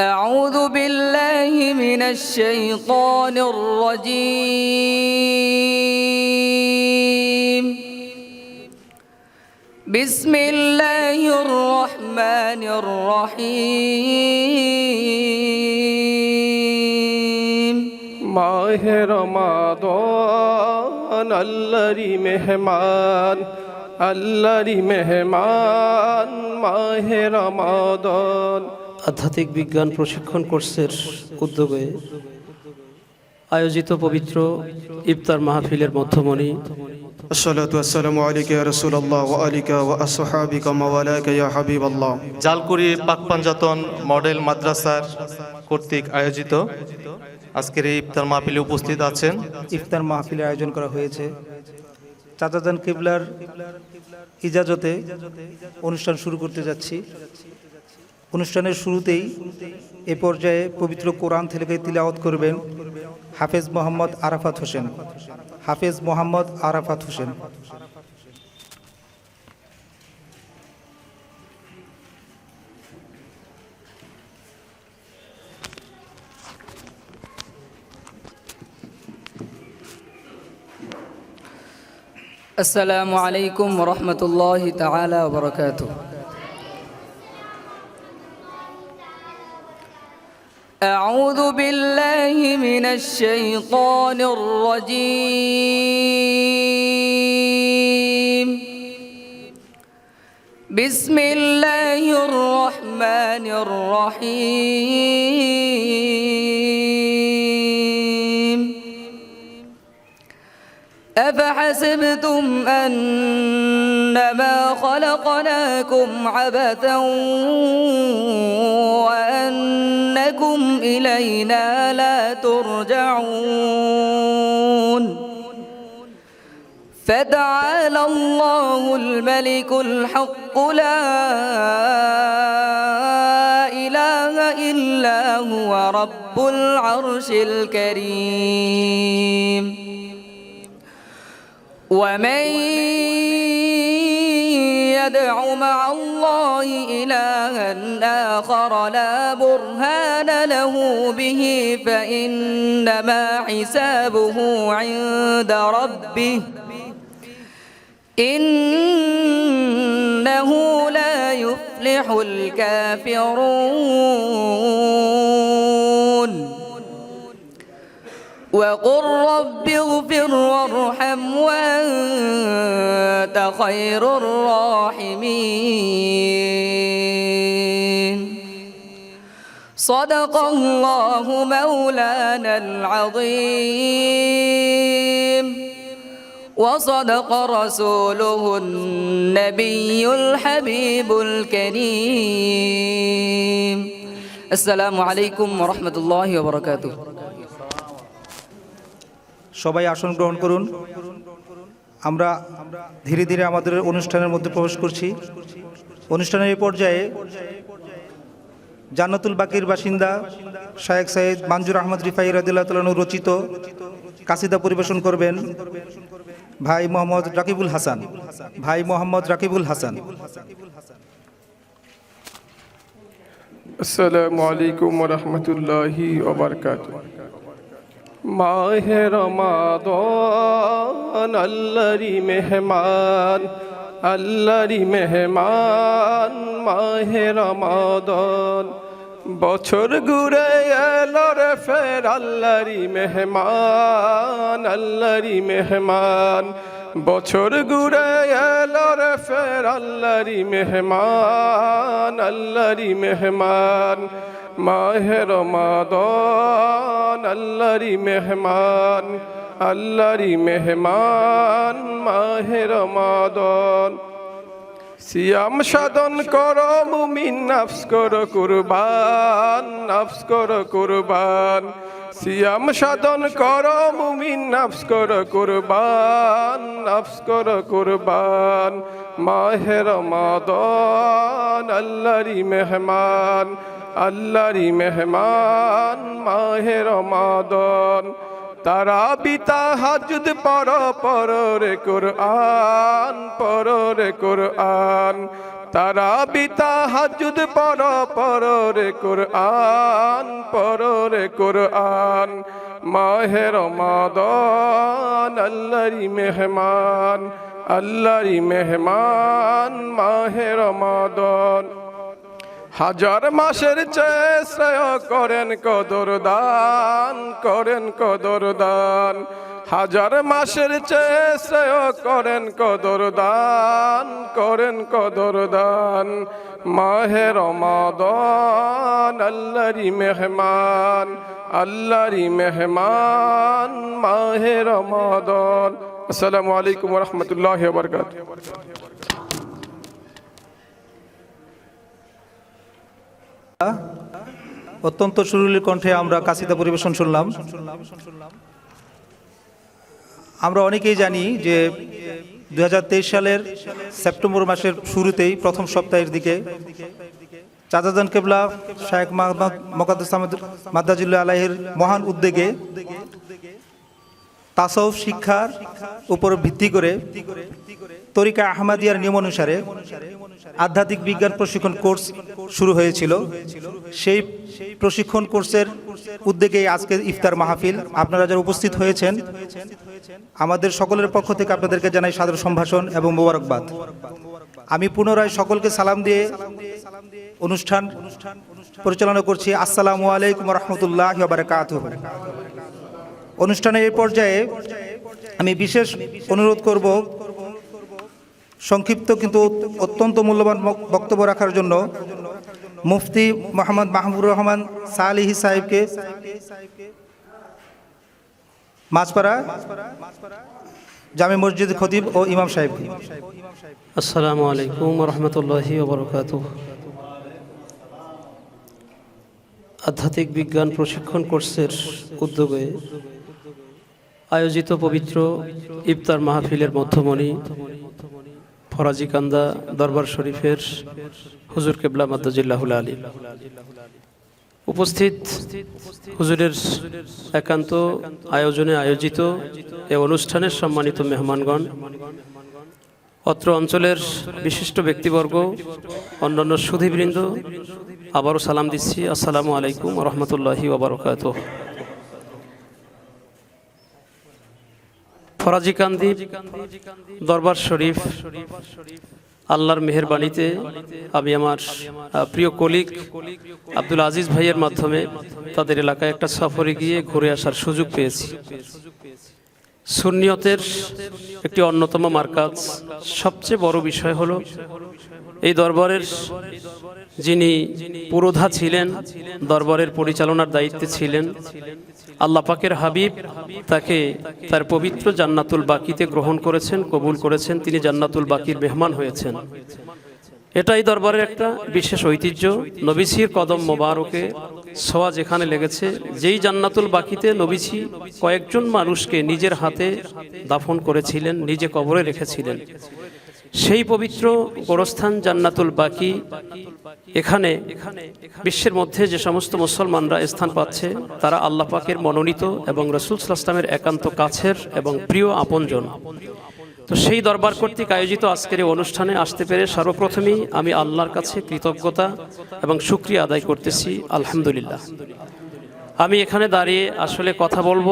أعوذ بالله من الشيطان الرجيم. بسم الله الرحمن الرحيم. ماه رمضان الذي مهمان الذي مهمان. ماه رمضان আধ্যাত্মিক বিজ্ঞান প্রশিক্ষণ কোর্সের উদ্যোগে আয়োজিত পবিত্র ইফতার মাহফিলের মধ্যমণি। জালকুড়ি পাকপাঞ্জাতন মডেল মাদ্রাসার কর্তৃক আয়োজিত আজকের এই ইফতার মাহফিলে উপস্থিত আছেন। ইফতার মাহফিলে আয়োজন করা হয়েছে। চাচাজান কিবলার ইজাজতে অনুষ্ঠান শুরু করতে যাচ্ছি। অনুষ্ঠানের শুরুতেই এ পর্যায়ে পবিত্র কোরআন থেকে তিলাওয়াত করবেন হাফেজ মোহাম্মদ আরাফাত হোসেন। হাফেজ মোহাম্মদ আরাফাত হোসেন। আসসালামু আলাইকুম রহমতুল্লাহ তালা বরকাতুহ। أعوذ بالله من الشيطان الرجيم. بسم الله الرحمن الرحيم. أفحسبتم أنما خلقناكم عبثا وأنكم إلينا لا ترجعون. فتعالى الله الملك الحق لا إله إلا هو رب العرش الكريم. ومن يدع مع الله إلها آخر لا برهان له به فإنما حسابه عند ربه. إنه لا يفلح الكافرون. وقل رب اغفر وارحم وأنت خير الراحمين. صدق الله مولانا العظيم. وصدق رسوله النبي الحبيب الكريم. السلام عليكم ورحمة الله وبركاته. সবাই আসন গ্রহণ করুন। আমরা ধীরে ধীরে আমাদের অনুষ্ঠানের মধ্যে প্রবেশ করছি। অনুষ্ঠানের এই পর্যায়ে জান্নাতুল বাকির বাসিন্দা শায়েক সাইদ মানজুর আহমদ রিফাই রাদিল্লাহ তালন রচিত কাসিদা পরিবেশন করবেন ভাই মোহাম্মদ রাকিবুল হাসান। ভাই মোহাম্মদ রাকিবুল হাসান। আসসালামু আলাইকুম রহমতুল্লাহি ওবরকাত মাহে রমাদন আল্লাহরি মেহমান আল্লাহরি মেহমান মাহে রমাদন বছর ঘুরে এলো রে ফের আল্লাহরি মেহমান আল্লাহরি মেহমান বছর ঘুরে এলো রে ফের আল্লাহরি মেহমান আল্লাহরি মেহমান মাহে রমাদন আল্লাহরি মেহমান আল্লাহরি মেহমান মাহে রমাদন সিয়াম সাধন কর, মুমিন নাফস কর, কুরবান, নাফস কর, কুরবান। সিয়াম সাধন কর, মুমিন নাফস কর, কুরবান, নাফস কর, কুরবান। মাহে রমাদন আল্লাহরি মেহমান আল্লাহরি মেহমান মাহে মাদন তারা পিতা হাজুদ পর পর রে কোরআন, পর রে কোরআন। তারা বিতা হাজুদ পর পর রে কোরআন, পর রে কোরআন। মাহে রমাদান আল্লাহরি মেহমান আল্লাহরি মেহমান মাহে রমাদান। হাজার মাসের চেয়ে শ্রেয় করেন কদর দান, করেন কদর দান। হাজার মাসের চেয়ে শ্রেয় করেন কদর দান, করেন কদর দান। মাহে রমাদান আল্লাহরি মেহমান আল্লাহরি মেহমান, মাহে রমাদান। আসসালামু আলাইকুম রহমতুল্লাহ বরকাত অত্যন্ত সুরুলির কণ্ঠে আমরা কাসিদা পরিবেশন শুনলাম। আমরা অনেকেই জানি যে দু সালের সেপ্টেম্বর মাসের শুরুতেই প্রথম সপ্তাহের দিকে চাচাজান কেবলা শায়েখ মাহমদ মকাদ্দাস মাদ্দাজুল্লাহ আলাহের মহান উদ্যোগে তাসব শিক্ষার উপর ভিত্তি করে তরিকা আহমাদিয়ার নিয়ম অনুসারে আধ্যাত্মিক বিজ্ঞান প্রশিক্ষণ কোর্স শুরু হয়েছিল। সেই প্রশিক্ষণ কোর্সের উদ্যোগে আজকে ইফতার মাহফিল। আপনারা যারা উপস্থিত হয়েছেন, আমাদের সকলের পক্ষ থেকে আপনাদেরকে জানাই সাদর সম্ভাষণ এবং মোবারকবাদ। আমি পুনরায় সকলকে সালাম দিয়ে অনুষ্ঠান পরিচালনা করছি। আসসালামু আলাইকুম রহমতুল্লাহ অনুষ্ঠানের এই পর্যায়ে আমি বিশেষ অনুরোধ করব সংক্ষিপ্ত কিন্তু অত্যন্ত মূল্যবান বক্তব্য রাখার জন্য মুফতি মোহাম্মদ মাহমুদুর রহমান সালিহি সাহেবকে মাছপাড়া জামে মসজিদ খতিব ও ইমাম সাহেব। আসসালামু আলাইকুম রহমতুল্লাহি আধ্যাত্মিক বিজ্ঞান প্রশিক্ষণ কোর্সের উদ্যোগে আয়োজিত পবিত্র ইফতার মাহফিলের মধ্যমণি ফরাজিকান্দা দরবার শরীফের হুজুর কেবলা মাদ্দাজিল্লাহুল আলী। উপস্থিত হুজুরের একান্ত আয়োজনে আয়োজিত এ অনুষ্ঠানের সম্মানিত মেহমানগণ, অত্র অঞ্চলের বিশিষ্ট ব্যক্তিবর্গ, অন্যান্য সুধীবৃন্দ, আবারও সালাম দিচ্ছি। আসসালামু আলাইকুম রহমতুল্লাহি ওবরকাত ফরাজিকান্দি দরবার শরীফ, আল্লাহর মেহেরবাণীতে আমি আমার প্রিয় কলিগ আব্দুল আজিজ ভাইয়ের মাধ্যমে তাদের এলাকায় একটা সফরে গিয়ে ঘুরে আসার সুযোগ পেয়েছি। সুন্নিয়তের একটি অন্যতম মার্কাজ, সবচেয়ে বড় বিষয় হলো এই দরবারের যিনি পুরোধা ছিলেন, দরবারের পরিচালনার দায়িত্বে ছিলেন। আল্লাহ পাকের হাবিব তাকে তার পবিত্র জান্নাতুল বাকিতে গ্রহণ করেছেন, কবুল করেছেন, তিনি জান্নাতুল বাকির মেহমান হয়েছেন। এটাই দরবারের একটা বিশেষ ঐতিহ্য। নবিসির কদম মোবারকে সোয়া যেখানে লেগেছে, যেই জান্নাতুল বাকিতে নবিসি কয়েকজন মানুষকে নিজের হাতে দাফন করেছিলেন, নিজে কবরে রেখেছিলেন। সেই পবিত্র গোরস্থান জান্নাতুল বাকি, এখানে বিশ্বের মধ্যে যে সমস্ত মুসলমানরা স্থান পাচ্ছে, তারা আল্লাহ পাকের মনোনীত এবং রসুল সাল্লামের একান্ত কাছের এবং প্রিয় আপনজন। তো সেই দরবার কর্তৃক আয়োজিত আজকের এই অনুষ্ঠানে আসতে পেরে সর্বপ্রথমেই আমি আল্লাহর কাছে কৃতজ্ঞতা এবং শুক্রিয়া আদায় করতেছি, আলহামদুলিল্লাহ। আমি এখানে দাঁড়িয়ে আসলে কথা বলব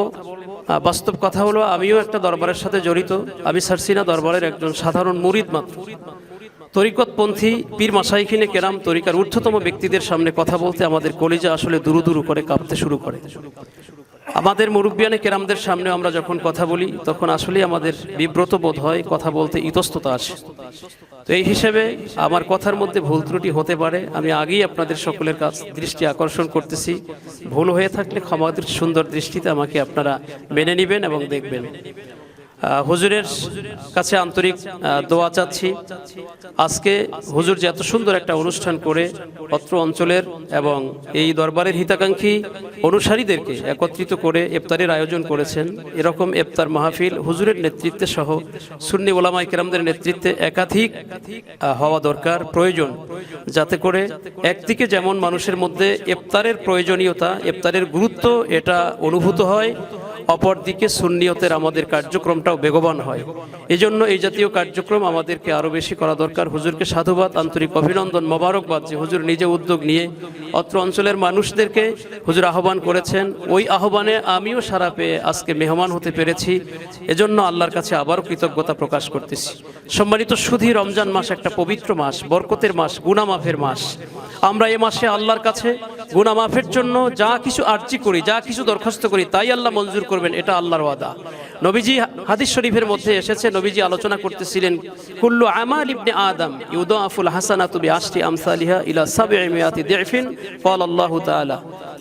বাস্তব কথা হলো আমিও একটা দরবারের সাথে জড়িত। আমি সারসিনা দরবারের একজন সাধারণ মুরিদ মাত্র। তরিকতপন্থী পীর মাসাইখিনে কেরাম তরিকার ঊর্ধ্বতম ব্যক্তিদের সামনে কথা বলতে আমাদের কলিজা আসলে দুরু দুরু করে কাঁপতে শুরু করে। আমাদের মুরব্বিয়ানে কেরামদের সামনে আমরা যখন কথা বলি, তখন আসলে আমাদের বিব্রত বোধ হয় কথা বলতে ইতস্ততা আসে। তো এই হিসেবে আমার কথার মধ্যে ভুল ত্রুটি হতে পারে। আমি আগেই আপনাদের সকলের কাছ দৃষ্টি আকর্ষণ করতেছি। ভুল হয়ে থাকলে ক্ষমাদের সুন্দর দৃষ্টিতে আমাকে আপনারা মেনে নেবেন এবং দেখবেন। হুজুরের কাছে আন্তরিক দোয়া চাচ্ছি। আজকে হুজুর যে এত সুন্দর একটা অনুষ্ঠান করে অত্র অঞ্চলের এবং এই দরবারের হিতাকাঙ্ক্ষী অনুসারীদেরকে একত্রিত করে ইফতারের আয়োজন করেছেন। এরকম এফতার মাহফিল হুজুরের নেতৃত্বে সহ সুন্নি ওলামাই কেরামদের নেতৃত্বে একাধিক হওয়া দরকার, প্রয়োজন। যাতে করে একদিকে যেমন মানুষের মধ্যে ইফতারের প্রয়োজনীয়তা, ইফতারের গুরুত্ব এটা অনুভূত হয় অপরদিকে সুন্নিয়তের আমাদের কার্যক্রমটাও বেগবান হয়। এজন্য এই জাতীয় কার্যক্রম আমাদেরকে আরও বেশি করা দরকার। হুজুরকে সাধুবাদ, আন্তরিক অভিনন্দন, মোবারকবাদ যে হুজুর নিজে উদ্যোগ নিয়ে অত্র অঞ্চলের মানুষদেরকে হুজুর আহ্বান করেছেন। ওই আহ্বানে আমিও সারা পেয়ে আজকে মেহমান হতে পেরেছি। এজন্য আল্লাহর কাছে আবারও কৃতজ্ঞতা প্রকাশ করতেছি। সম্মানিত সুধী রমজান মাস একটা পবিত্র মাস, বরকতের মাস, গুনামাফের মাস। আমরা এ মাসে আল্লাহর কাছে গুনামাফের জন্য যা কিছু আর্জি করি, যা কিছু দরখাস্ত করি, তাই আল্লাহ মঞ্জুর করবেন, এটা আল্লাহর ওয়াদা। নবীজি হাদিস শরীফের মধ্যে এসেছে, নবীজি আলোচনা করতেছিলেন, কুল্লু আমাল ইবনে আদম ইউদাফুল হাসানাতু বিআশরি আমসালিহা ইলা সাবঈ মিয়াতি দিফিন ক্বাল আল্লাহু তাআলা।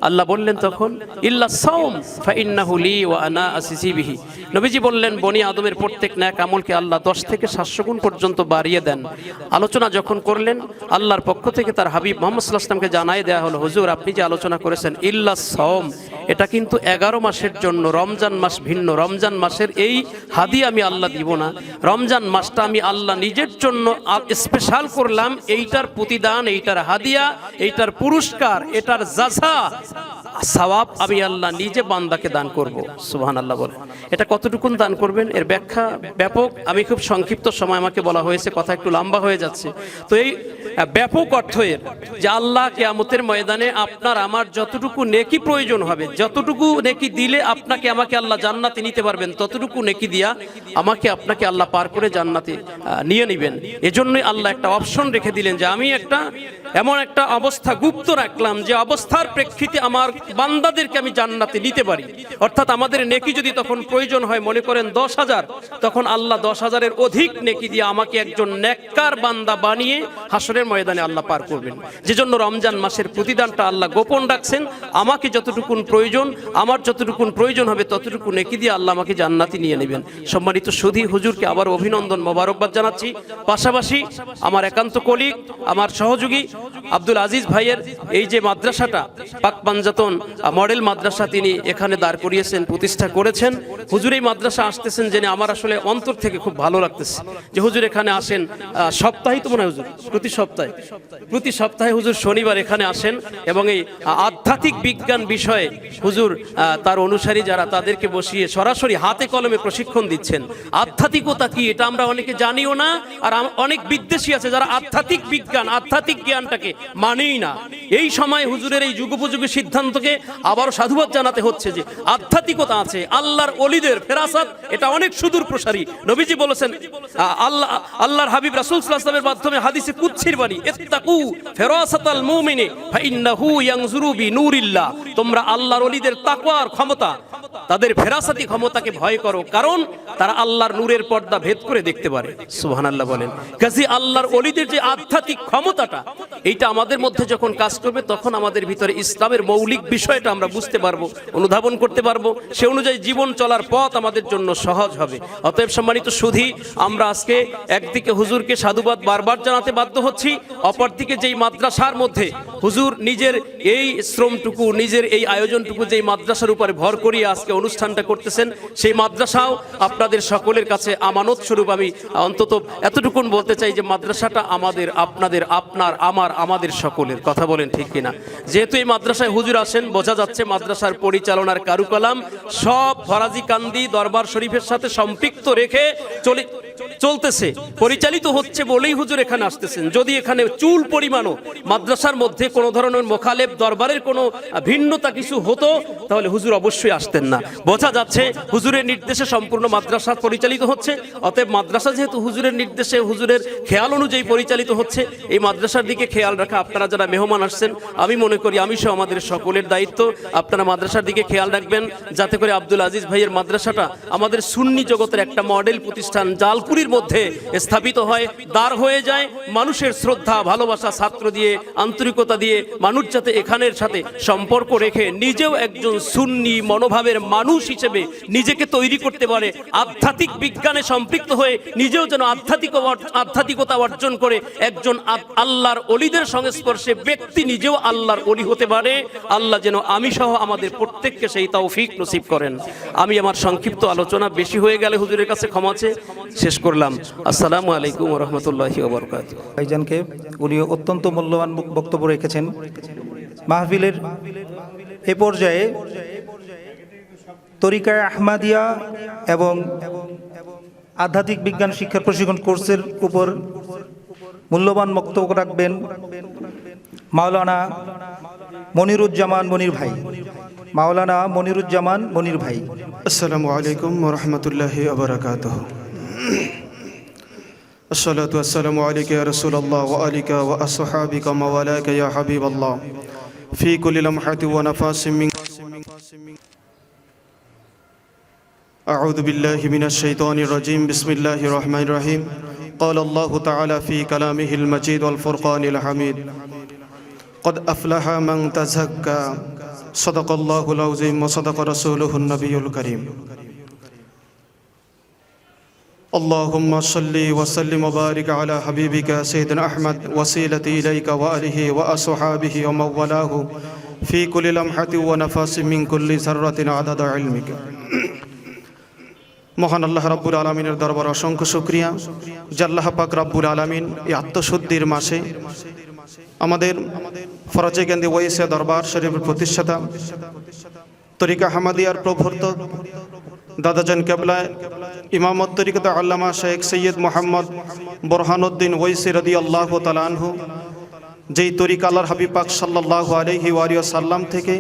আল্লাহ বললেন তখন, ইল্লা নবীজি বললেন, বনি আদমের প্রত্যেক ন্যাক আমলকে আল্লাহ দশ থেকে সাতশো গুণ পর্যন্ত বাড়িয়ে দেন। আলোচনা যখন করলেন, আল্লাহর পক্ষ থেকে তার হাবিব মোহাম্মদ সাল্লাহ আসলামকে জানাই দেওয়া হলো, হুজুর, আপনি যে আলোচনা করেছেন, ইল্লা সাওম, এটা কিন্তু এগারো মাসের জন্য, রমজান মাস ভিন্ন, রমজান মাসের এই হাদি আমি আল্লাহ দিব না। রমজান মাসটা আমি আল্লাহ নিজের জন্য স্পেশাল করলাম, এইটার প্রতিদান, এইটার হাদিয়া, এইটার পুরস্কার, এটার যাজা সওয়াব আমি আল্লাহ নিজে বান্দাকে দান করব। সুবহান আল্লাহ বলে। এটা কতটুকুন দান করবেন? এর ব্যাখ্যা ব্যাপক। আমি খুব সংক্ষিপ্ত সময় আমাকে বলা হয়েছে, কথা একটু লম্বা হয়ে যাচ্ছে। তো এই ব্যাপক অর্থ এর যে আল্লাহ কেয়ামতের ময়দানে আপনার, আমার যতটুকু নেকি প্রয়োজন হবে, যতটুকু নেকি দিলে আপনাকে, আমাকে আল্লাহ জান্নাতে নিতে পারবেন, ততটুকু নেকি দিয়া আমাকে আপনাকে আল্লাহ পার করে জান্নাতে নিয়ে নেবেন। এজন্যই আল্লাহ একটা অপশন রেখে দিলেন যে আমি একটা এমন একটা অবস্থা গুপ্ত রাখলাম যে অবস্থার প্রেক্ষিতে আমার বান্দাদেরকে আমি জান্নাতে নিতে পারি। অর্থাৎ আমাদের নেকি যদি তখন প্রয়োজন হয়, মনে করেন দশ হাজার, তখন আল্লাহ দশ হাজারের অধিক নেকি দিয়ে আমাকে একজন নেককার বান্দা বানিয়ে হাসরের ময়দানে আল্লাহ পার করবেন। যে জন্য রমজান মাসের প্রতিদানটা আল্লাহ গোপন রাখছেন। আমাকে যতটুকুন প্রয়োজন, আমার যতটুকুন প্রয়োজন হবে, ততটুকু নেকি দিয়ে আল্লাহ আমাকে জান্নাতি নিয়ে নেবেন। সম্মানিত সুধী হুজুরকে আবার অভিনন্দন মোবারকবাদ জানাচ্ছি। পাশাপাশি আমার একান্ত কলিগ, আমার সহযোগী আব্দুল আজিজ ভাইয়ের এই যে মাদ্রাসাটা পাক পাঞ্জাতন মডেল মাদ্রাসা তিনি এখানে দাঁড় করিয়েছেন প্রতিষ্ঠা করেছেন। হুজুর এই মাদ্রাসা আসতেছেন জেনে আমার আসলে অন্তর থেকে খুব ভালো লাগতেছে যে হুজুর এখানে আসেন আহ, সপ্তাহেই তো মনে হয় হুজুর প্রতি সপ্তাহে। প্রতি সপ্তাহে হুজুর শনিবার এখানে আসেন এবং এই আধ্যাত্মিক বিজ্ঞান বিষয়ে হুজুর তার অনুসারী যারা তাদেরকে বসিয়ে সরাসরি হাতে কলমে প্রশিক্ষণ দিচ্ছেন। আধ্যাত্মিকতা কি এটা আমরা অনেকে জানিও না আর অনেক বিদ্বেষী আছে যারা আধ্যাত্মিক বিজ্ঞান আধ্যাত্মিক জ্ঞানটাকে মানেই না। এই সময় হুজুরের এই যুগোপযোগী সিদ্ধান্তকে আবারও সাধুবাদ জানাতে হচ্ছে যে আধ্যাত্মিকতা আছে, আল্লাহর অলিদের ফেরাসাত, এটা অনেক সুদূর প্রসারী। নবীজি বলেছেন আল্লাহ, আল্লাহর হাবিব রাসূল ওয়াসাল্লামের মাধ্যমে হাদিসে কুদসির বাণী, ইত্তাকু ফেরাসাতাল মুমিনি ফাইন্নাহু ইয়ানজুরু বিনুরিল্লাহ। তোমরা আল্লাহর অলিদের তাকওয়ার ক্ষমতা তাদের ফেরাসাতি ক্ষমতাকে ভয় করো, কারণ তারা আল্লাহর নূরের পর্দা ভেদ করে দেখতে পারে। সুবহানাল্লাহ বলেন। কাজী আল্লাহর অলিদের যে আধ্যাত্মিক ক্ষমতাটা, এইটা আমাদের মধ্যে যখন কাজ করবে, তখন আমাদের ভিতরে ইসলামের মৌলিক বিষয়টা আমরা বুঝতে পারব, অনুধাবন করতে পারব। সে অনুযায়ী জীবন চলার পথ আমাদের জন্য সহজ হবে। অতএব সম্মানিত সুধী, আমরা আজকে একদিকে হুজুরকে সাধুবাদ বারবার জানাতে বাধ্য হচ্ছি, অপরদিকে যেই মাদ্রাসার মধ্যে হুজুর নিজের এই শ্রমটুকু, নিজের এই আয়োজনটুকু যেই মাদ্রাসার উপরে ভর করিয়ে আজকে অনুষ্ঠানটা করতেছেন, সেই মাদ্রাসাও আপনাদের সকলের কাছে আমানত স্বরূপ। আমি অন্তত এতটুকুন বলতে চাই যে মাদ্রাসাটা আমাদের, আপনাদের, আপনার, আমার, আমাদের সকলের। কথা বলেন ঠিক কিনা? যেহেতু এই মাদ্রাসায় হুজুর আসেন, বোঝা যাচ্ছে মাদ্রাসার পরিচালনার কারুকলাম সব ফরাজি কান্দি দরবার শরীফের সাথে সম্পৃক্ত রেখে চলে চলতেছে। পরিচালিত হচ্ছে বলেই হুজুর এখানে আসতেছেন। যদি এখানে চুল পরিমাণও মাদ্রাসার মধ্যে কোনো ধরনের মোখালেব দরবারের কোনো ভিন্নতা কিছু হতো, তাহলে হুজুর অবশ্যই আসতেন না। বোঝা যাচ্ছে হুজুরের নির্দেশে সম্পূর্ণ মাদ্রাসা পরিচালিত হচ্ছে, অতএব মাদ্রাসা যেহেতু হুজুরের নির্দেশে, হুজুরের খেয়াল অনুযায়ী পরিচালিত হচ্ছে, এই মাদ্রাসার দিকে খেয়াল রাখা আপনারা যারা মেহমান আসছেন, আমি মনে করি আমি সহ আমাদের সকলের দায়িত্ব, আপনারা মাদ্রাসার দিকে খেয়াল রাখবেন, যাতে করে আব্দুল আজিজ ভাইয়ের মাদ্রাসাটা আমাদের সুন্নি জগতের একটা মডেল প্রতিষ্ঠান, জালকুড়ির মধ্যে স্থাপিত হয়, দাঁড় হয়ে যায়, মানুষের শ্রদ্ধা, ভালোবাসা ছাত্র দিয়ে, আন্তরিকতা দিয়ে, মানুষ যাতে এখানের সাথে সম্পর্ক রেখে নিজেও একজন সুন্নি মনোভাবের মানুষ হিসেবে নিজেকে তৈরি করতে পারে, আধ্যাত্মিক বিজ্ঞানে সম্পৃক্ত হয়ে নিজেও যেন আধ্যাত্মিক আধ্যাত্মিকতা অর্জন করে একজন আল্লাহর অলিদের সংস্পর্শে ব্যক্তি নিজেও আল্লাহর অলি হতে পারে, আল্লাহ যেন আমি সহ আমাদের প্রত্যেককে সেই তৌফিক নসিব করেন। আমি আমার সংক্ষিপ্ত আলোচনা বেশি হয়ে গেলে হুজুরের কাছে ক্ষমা চেয়ে শেষ করলাম। আসসালামু আলাইকুম রহমতুল্লাহি ভাইজানকে উনি অত্যন্ত মূল্যবান বক্তব্য রেখেছেন। মাহফিলের এ পর্যায়ে তরিকা আহমাদিয়া এবং আধ্যাত্মিক বিজ্ঞান শিক্ষার প্রশিক্ষণ কোর্সের উপর মূল্যবান বক্তব্য রাখবেন মাওলানা মনিরুজ্জামান মনির ভাই। মাওলানা মনিরুজ্জামান মনির ভাই। আসসালামু আলাইকুম রহমতুল্লাহ আবরাকাত الصلاة والسلام عليك يا رسول الله وآلك وأصحابك وموالاك يا حبيب الله في كل لمحة ونفاس من أعوذ بالله من الشيطان الرجيم بسم الله الرحمن الرحيم قال الله تعالى في كلامه المجيد والفرقان الحميد قد أفلح من تزكى صدق الله العظيم وصدق رسوله النبي الكريم اللهم صل وسلم وبارك على حبيبك سيدنا أحمد وسيلتي إليك وآله وأصحابه ومن والاه في كل لمحة ونفس من كل ذرة عدد علمك মহান আল্লাহ রাব্বুল আলমিনের দরবার অসংখ্য শুক্রিয়া জাল্লাহ পাক রাব্বুল আলমিন এই আত্মশুদ্ধির মাসে আমাদের ফরাজে কেন্দ্রে ওয়েসে দরবার শরীফের প্রতিষ্ঠাতা তরিকা হামাদিয়ার প্রবর্তক দাদাজান কেবলায় ইমামত তরিকত আল্লামা শেখ সৈয়দ মোহাম্মদ বোরহানুদ্দিন ওয়েসি রদি আল্লাহ তালানহু যেই তরিকা আল্লাহর হাবিব সাল্লাহ আলহি ওয়ারিয়া সাল্লাম থেকে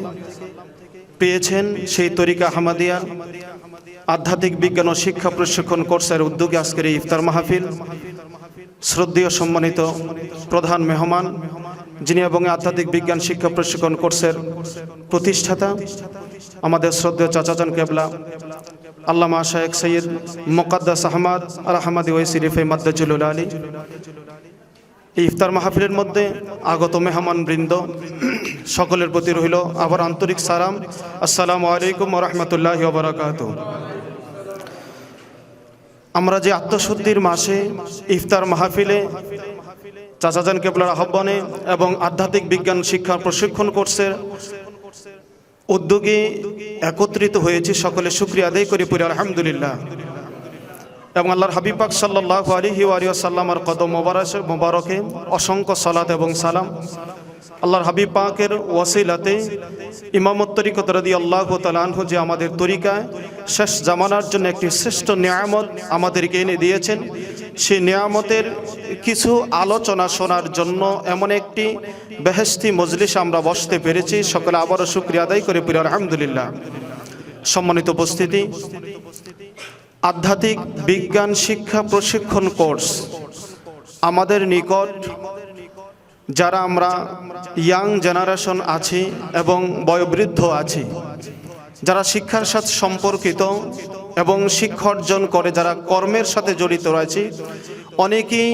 পেয়েছেন, সেই তরিকা হামাদিয়া আধ্যাত্মিক বিজ্ঞান ও শিক্ষা প্রশিক্ষণ কোর্সের উদ্যোগে আজকের এই ইফতার মাহফিল। শ্রদ্ধেয় সম্মানিত প্রধান মেহমান, যিনি এবং আধ্যাত্মিক বিজ্ঞান শিক্ষা প্রশিক্ষণ কোর্সের প্রতিষ্ঠাতা, আমাদের শ্রদ্ধেয় চাচাচান কেবলা আল্লামা শাহেক সৈয়দ মোকাদ্দাস আহমদ আহমদ ওয়েসি রিফে মাদ্দাজুল আলী। এই ইফতার মাহফিলের মধ্যে আগত মেহমান বৃন্দ, সকলের প্রতি রইল আবার আন্তরিক সালাম। আসসালামু আলাইকুম রহমতুল্লাহ বারাকাত আমরা যে আত্মশুদ্ধির মাসে ইফতার মাহফিলে চাচাজান কেবলার আহ্বানে এবং আধ্যাত্মিক বিজ্ঞান শিক্ষা প্রশিক্ষণ কোর্সের উদ্যোগে একত্রিত হয়েছে, সকলে শুক্রিয়া আদায় করি পুরি, আলহামদুলিল্লাহ। এবং আল্লাহর হাবিব পাক সাল্লাহ আলহি আলিয়াসাল্লামার কদম মোবারক, মোবারকে অসংখ্য সালাত এবং সালাম। আল্লাহর হাবিব পাকের ওয়াসিলাতে ইমামত রদি আল্লাহ তালানহু যে আমাদের তরিকায় শেষ জামানার জন্য একটি শ্রেষ্ঠ নিয়ামত আমাদেরকে এনে দিয়েছেন। সেই নিয়ামতের কিছু আলোচনা শোনার জন্য এমন একটি বেহেস্তি মজলিস আমরা বসতে পেরেছি। সকলে আবারও শুক্রিয়া আদায় করে পুরো আলহামদুলিল্লাহ। সম্মানিত উপস্থিতি, আধ্যাত্মিক বিজ্ঞান শিক্ষা প্রশিক্ষণ কোর্স আমাদের নিকট, যারা আমরা ইয়াং জেনারেশন আছি এবং বয়োবৃদ্ধ আছি, যারা শিক্ষার সাথে সম্পর্কিত এবং শিক্ষা অর্জন করে যারা কর্মের সাথে জড়িত রয়েছে, অনেকেই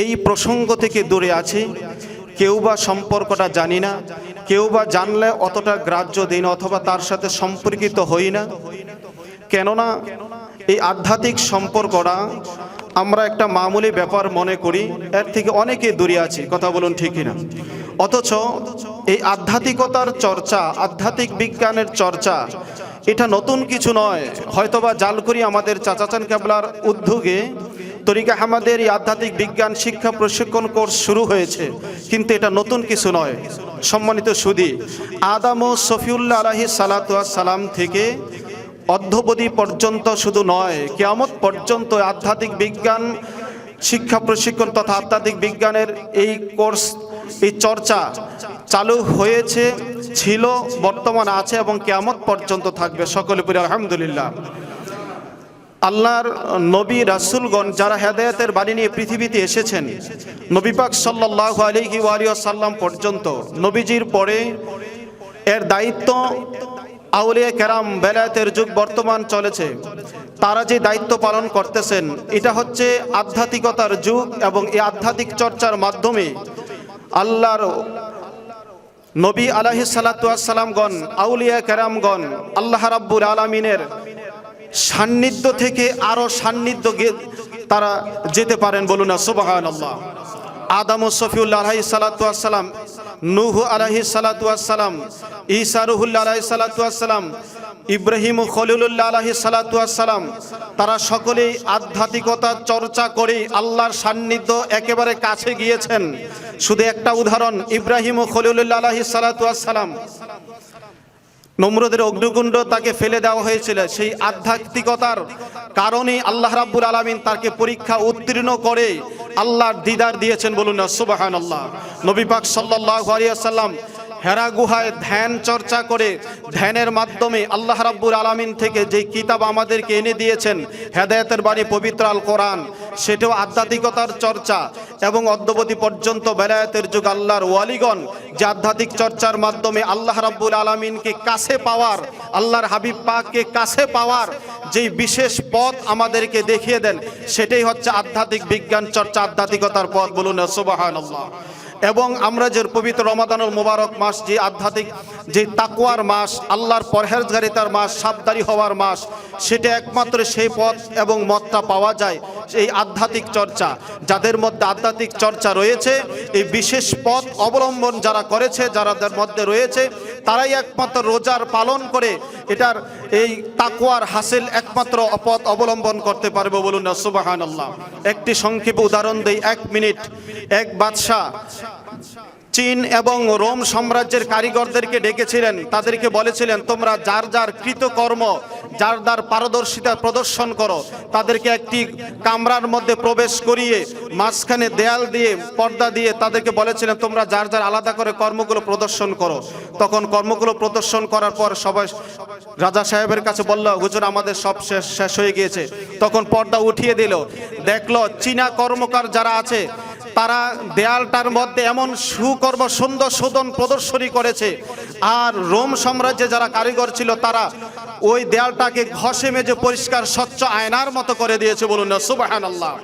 এই প্রসঙ্গ থেকে দূরে আছে। কেউ বা সম্পর্কটা জানি না, কেউ বা জানলে অতটা গ্রাহ্য দিন অথবা তার সাথে সম্পর্কিত হই না। কেননা এই আধ্যাত্মিক সম্পর্কটা আমরা একটা মামুলি ব্যাপার মনে করি, এর থেকে অনেকে দূরে আছি, কথা বলুন ঠিকই না অথচ এই আধ্যাত্মিকতার চর্চা, আধ্যাত্মিক বিজ্ঞানের চর্চা এটা নতুন কিছু নয়। হয়তোবা জালকুরি আমাদের চাচাচান কেবলার উদ্যোগে তরিকা আমাদের এই আধ্যাত্মিক বিজ্ঞান শিক্ষা প্রশিক্ষণ কোর্স শুরু হয়েছে, কিন্তু এটা নতুন কিছু নয়। সম্মানিত সুদী, আদাম ও সফিউল্লাহ আলহি সালাতুয়া সালাম থেকে অধ্যবধি পর্যন্ত শুধু নয়, কেয়ামত পর্যন্ত আধ্যাত্মিক বিজ্ঞান শিক্ষা প্রশিক্ষণ তথা আধ্যাত্মিক বিজ্ঞানের এই কোর্স, এই চর্চা চালু হয়েছে, ছিল, বর্তমান আছে এবং কেয়ামত পর্যন্ত থাকবে। সকলে পুরো আলহামদুলিল্লাহ। আল্লাহর নবী, রাসুলগণ যারা হেদায়তের বাণী নিয়ে পৃথিবীতে এসেছেন, নবীপাক সাল্লাহ আলহি সাল্লাম পর্যন্ত, নবীজির পরে এর দায়িত্ব আউলিয়া কেরাম বেলায়েতের যুগ বর্তমান চলেছে। তারা যে দায়িত্ব পালন করতেছেন, এটা হচ্ছে আধ্যাত্মিকতার যুগ এবং এই আধ্যাত্মিক চর্চার মাধ্যমে আল্লাহর নবী আলাহি সালাতামগণ আউলিয়া কেরামগণ আল্লাহ রাব্বুল আলমিনের সান্নিধ্য থেকে আরও সান্নিধ্য তারা যেতে পারেন বলুন না সুবাহান আল্লাহ আদাম ও সফিউল্লাহ আলহি সালাতাম নুহ আলহি সালাতাম ইসারুহুল্লা আলহি সালাতাম ইব্রাহিম ও খলিলুল্লাহ আলহি সালাতাম তারা সকলেই আধ্যাত্মিকতা চর্চা করে আল্লাহর সান্নিধ্য একেবারে কাছে গিয়েছেন। শুধু একটা উদাহরণ, ইব্রাহিম ও খলিলুল্লাহ আলহি সালাতাম নম্রদের অগ্নিকুণ্ড তাকে ফেলে দেওয়া হয়েছিল। সেই আধ্যাত্মিকতার কারণে আল্লাহ রাব্বুল আলামিন তাকে পরীক্ষা উত্তীর্ণ করে আল্লাহর দিদার দিয়েছেন বলুন না আল্লাহ নবী পাক সাল্লাল্লাহু আলাইহি সাল্লাম হেরা গুহায় ধ্যান চর্চা করে, ধ্যানের মাধ্যমে আল্লাহ রাব্বুল আলামিন থেকে যে কিতাব আমাদেরকে এনে দিয়েছেন, হেদায়েতের বাণী পবিত্র আল কোরআন সেটাও আধ্যাত্মিকতার চর্চা এবং অদ্যবধি পর্যন্ত বেলায়েতের যুগ আল্লাহর ওয়ালিগণ যে আধ্যাত্মিক চর্চার মাধ্যমে আল্লাহ রাব্বুল আলামিনকে কাছে পাওয়ার, আল্লাহর হাবিব পাককে কাছে পাওয়ার যেই বিশেষ পথ আমাদেরকে দেখিয়ে দেন, সেটাই হচ্ছে আধ্যাত্মিক বিজ্ঞান চর্চা, আধ্যাত্মিকতার পথ। বলুন সুবহানাল্লাহ। এবং আমরা যে পবিত্র রমাদানুল মোবারক মাস, যে আধ্যাত্মিক, যে তাকুয়ার মাস, আল্লাহর পরহেজগারিতার মাস সাবদারি হওয়ার মাস, সেটা একমাত্র সেই পথ এবং মতটা পাওয়া যায় এই আধ্যাত্মিক চর্চা। যাদের মধ্যে আধ্যাত্মিক চর্চা রয়েছে, এই বিশেষ পথ অবলম্বন যারা করেছে, যারাদের মধ্যে রয়েছে, তারাই একমাত্র রোজার পালন করে এটার এই তাকুয়ার হাসিল একমাত্র পথ অবলম্বন করতে পারবে বলুন না সুবাহান আল্লাহ একটি সংক্ষেপ উদাহরণ দেই, এক মিনিট। এক বাদশাহ চীন এবং রোম সাম্রাজ্যের কারিগরদেরকে ডেকেছিলেন, তাদেরকে বলেছিলেন, তোমরা যার যার কৃতকর্ম, যার যার পারদর্শিতা প্রদর্শন করো, তাদেরকে একটি কামরার মধ্যে প্রবেশ করিয়ে মাঝখানে দেয়াল দিয়ে, পর্দা দিয়ে তাদেরকে বলেছিলেন, তোমরা যার যার আলাদা করে কর্মগুলো প্রদর্শন করো। তখন কর্মগুলো প্রদর্শন করার পর সবাই রাজা সাহেবের কাছে বলল, হুজুর, আমাদের সব শেষ শেষ হয়ে গিয়েছে। তখন পর্দা উঠিয়ে দিল। দেখল, চীনা কর্মকার যারা আছে, তারা দেয়ালটার মধ্যে এমন সুকর্ম, সুন্দর শোধন প্রদর্শনী করেছে। আর রোম সাম্রাজ্যে যারা কারিগর ছিল, তারা ওই দেয়ালটাকে ঘষে মেজে পরিষ্কার, স্বচ্ছ আয়নার মতো করে দিয়েছে। বলুন না সুবাহান আল্লাহ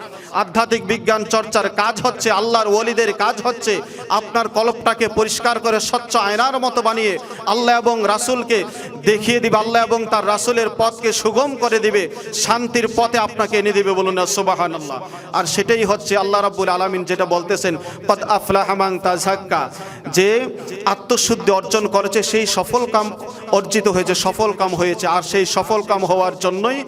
আধ্যাত্মিক বিজ্ঞান চর্চার কাজ হচ্ছে, আল্লাহর ওলিদের কাজ হচ্ছে আপনার কলপটাকে পরিষ্কার করে, স্বচ্ছ আয়নার মতো বানিয়ে আল্লাহ এবং রাসূলকে দেখিয়ে দিবে আল্লাহ এবং তার রাসূলের পথকে সুগম করে দিবে, শান্তির পথে আপনাকে এনে দিবে বলুন না সুবাহান আল্লাহ আর সেটাই হচ্ছে আল্লাহ রাব্বুল আলামিন যেটা বলতেছেন পদ আফলাহামাং তাজাক্কা যে আত্মশুদ্ধি অর্জন করেছে, সেই সফল কাম অর্জিত হয়েছে, সফল কাম হয়েছে। আর সেই সফল কাম হওয়ার জন্যই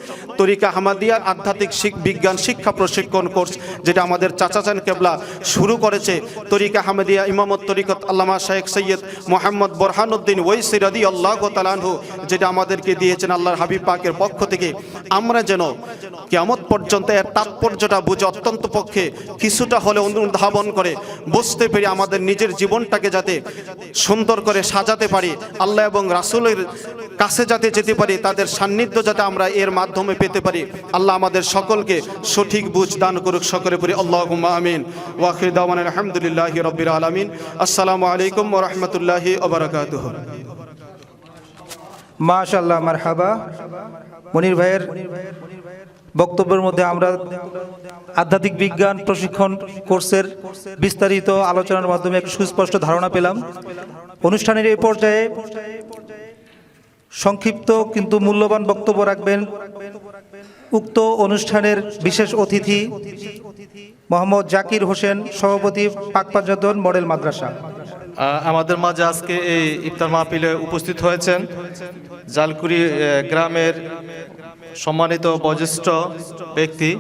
তরিকা হামাদিয়ার আধ্যাত্মিক বিজ্ঞান শিক্ষা প্রশিক্ষণ কোর্স, যেটা আমাদের চাচাচান কেবলা শুরু করেছে। তরিকা হামাদিয়া ইমামত তরিকত আল্লামা শেখ সৈয়দ মোহাম্মদ বোরহানুদ্দিন ওইসি রদি আল্লাহ তালানহু যেটা আমাদেরকে দিয়েছেন আল্লাহর হাবিব পাকের পক্ষ থেকে, আমরা যেন কেমত পর্যন্ত এর তাৎপর্যটা বুঝে অত্যন্ত পক্ষে কিছুটা হলে অনুধাবন করে, বুঝতে পেরে আমাদের নিজের জীবনটাকে যাতে সুন্দর করে সাজাতে পারি, আল্লাহ এবং রাসূলের কাছে যাতে যেতে পারি, তাদের সান্নিধ্য যাতে আমরা এর মাধ্যমে পেতে পারি, আল্লাহ আমাদের সকলকে সঠিক বুঝ দান করুক, সকলে পরি আল্লাহ আমিন। ওয়াখির দাওয়ান আলহামদুলিল্লাহ রব্বির আলমিন। আসসালামু আলাইকুম ওরহমতুল্লাহি ওবরাকাতুহ মাশাল্লাহ মারহাবা। মনির ভাইয়ের বক্তব্যের মধ্যে আমরা আধ্যাত্মিক বিজ্ঞান প্রশিক্ষণ কোর্সের বিস্তারিত আলোচনার মাধ্যমে একটু সুস্পষ্ট ধারণা পেলাম। অনুষ্ঠানের এই পর্যায়ে সংক্ষিপ্ত কিন্তু মূল্যবান বক্তব্য রাখবেন উক্ত অনুষ্ঠানের বিশেষ অতিথি মোহাম্মদ জাকির হোসেন, সভাপতি পাকপাজাদন মডেল মাদ্রাসা। আমাদের মাঝে আজকে এই ইফতার মাহফিলে উপস্থিত হয়েছেন জালকুড়ি গ্রামের সম্মানিত বয়োজ্যেষ্ঠ ব্যক্তি,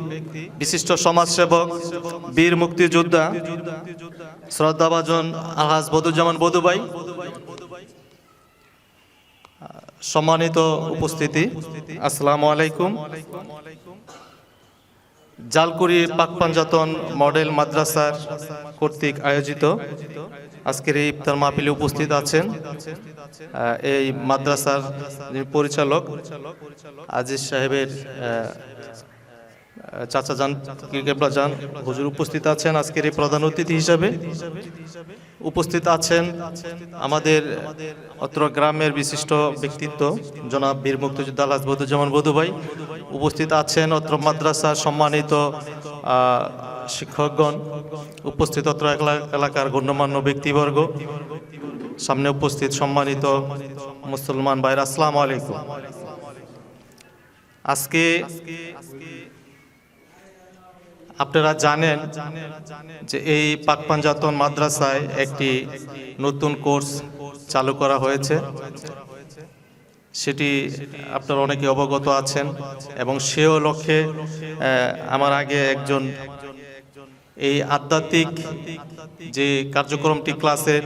বিশিষ্ট সমাজসেবক, বীর মুক্তিযোদ্ধা, শ্রদ্ধাভাজন আহাজ বদুজ্জামান বধুবাই সম্মানিত উপস্থিতি, আসসালামু আলাইকুম। জালকুড়ি পাকপাঞ্জাতন মডেল মাদ্রাসার কর্তৃক আয়োজিত আজকের এই ইফতার মাহফিলে উপস্থিত আছেন এই মাদ্রাসার পরিচালক, আজিজ সাহেবের চাচা যান কেবলা যান, হুজুর উপস্থিত আছেন আজকের এই প্রধান অতিথি হিসাবে। উপস্থিত আছেন আমাদের অত্র গ্রামের বিশিষ্ট ব্যক্তিত্ব, জনাব বীর মুক্তিযোদ্ধা আলাজ বদুজ্জামান বধু ভাই। উপস্থিত আছেন অত্র মাদ্রাসার সম্মানিত শিক্ষকগণ, উপস্থিত অত্র এলাকার গণ্যমান্য ব্যক্তিবর্গ, সামনে উপস্থিত সম্মানিত মুসলমান ভাইরা আসসালামু আলাইকুম। আজকে আপনারা জানেন যে এই পাকপাঞ্জাতন মাদ্রাসায় একটি নতুন কোর্স চালু করা হয়েছে। সেটি আপনারা অনেকে অবগত আছেন এবং সেও লক্ষ্যে আমার আগে একজন এই আধ্যাত্মিক যে কার্যক্রমটি ক্লাসের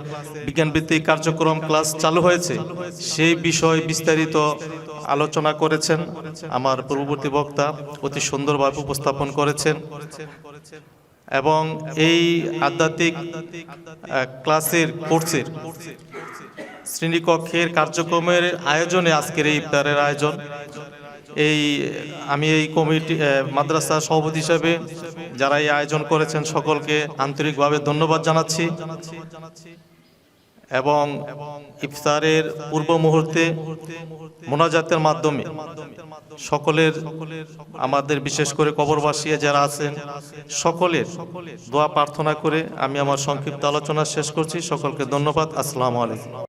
বিজ্ঞানভিত্তিক কার্যক্রম ক্লাস চালু হয়েছে, সেই বিষয় বিস্তারিত আলোচনা করেছেন আমার পূর্ববর্তী বক্তা, অতি সুন্দরভাবে উপস্থাপন করেছেন। এবং এই আধ্যাত্মিক ক্লাসের কোর্সের শ্রেণীকক্ষের কার্যক্রমের আয়োজনে আজকের এই ইফতারের আয়োজন। এই, আমি এই কমিটি মাদ্রাসার সভাপতি হিসাবে যারা এই আয়োজন করেছেন সকলকে আন্তরিকভাবে ধন্যবাদ জানাচ্ছি। এবং ইফতারের পূর্ব মুহূর্তে মোনাজাতের মাধ্যমে সকলের, আমাদের বিশেষ করে কবরবাসী যারা আছেন, সকলের দোয়া প্রার্থনা করে আমি আমার সংক্ষিপ্ত আলোচনা শেষ করছি। সকলকে ধন্যবাদ। আসসালামু আলাইকুম।